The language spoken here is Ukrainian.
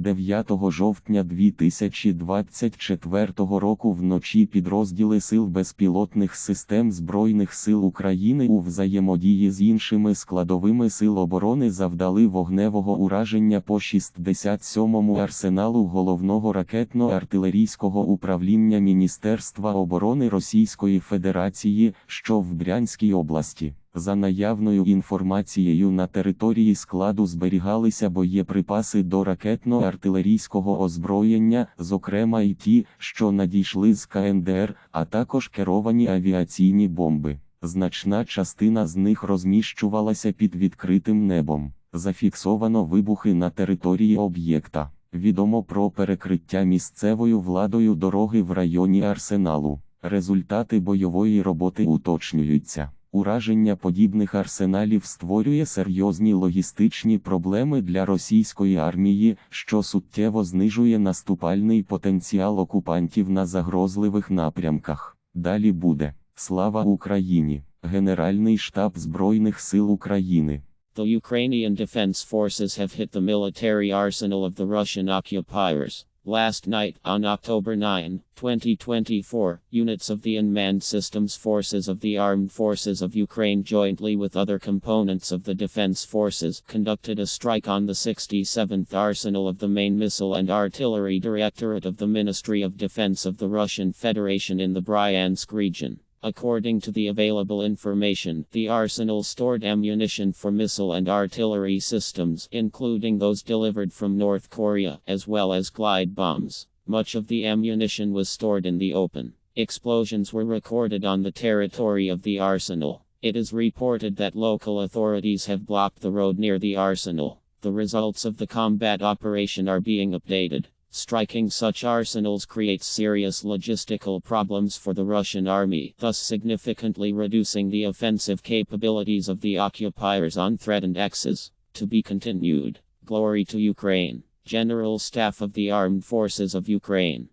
9 жовтня 2024 року вночі підрозділи Сил безпілотних систем Збройних сил України у взаємодії з іншими складовими сил оборони завдали вогневого ураження по 67-му арсеналу головного ракетно-артилерійського управління Міністерства оборони Російської Федерації, що в Брянській області. За наявною інформацією на території складу зберігалися боєприпаси до ракетно-артилерійського озброєння, зокрема і ті, що надійшли з КНДР, а також керовані авіаційні бомби. Значна частина з них розміщувалася під відкритим небом. Зафіксовано вибухи на території об'єкта. Відомо про перекриття місцевою владою дороги в районі арсеналу. Результати бойової роботи уточнюються. Ураження подібних арсеналів створює серйозні логістичні проблеми для російської армії, що суттєво знижує наступальний потенціал окупантів на загрозливих напрямках. Далі буде Слава Україні! Генеральний штаб Збройних сил України. The Ukrainian Defense Forces have hit the military arsenal of the Russian occupiers. Last night, on October 9, 2024, units of the Unmanned Systems Forces of the Armed Forces of Ukraine, jointly with other components of the Defense Forces, conducted a strike on the 67th Arsenal of the Main Missile and Artillery Directorate of the Ministry of Defense of the Russian Federation in the Bryansk region. According to the available information, the arsenal stored ammunition for missile and artillery systems, including those delivered from North Korea, as well as glide bombs. Much of the ammunition was stored in the open. Explosions were recorded on the territory of the arsenal. It is reported that local authorities have blocked the road near the arsenal. The results of the combat operation are being updated. Striking such arsenals creates serious logistical problems for the Russian army, thus significantly reducing the offensive capabilities of the occupiers on threatened axes. To be continued. Glory to Ukraine. General Staff of the Armed Forces of Ukraine.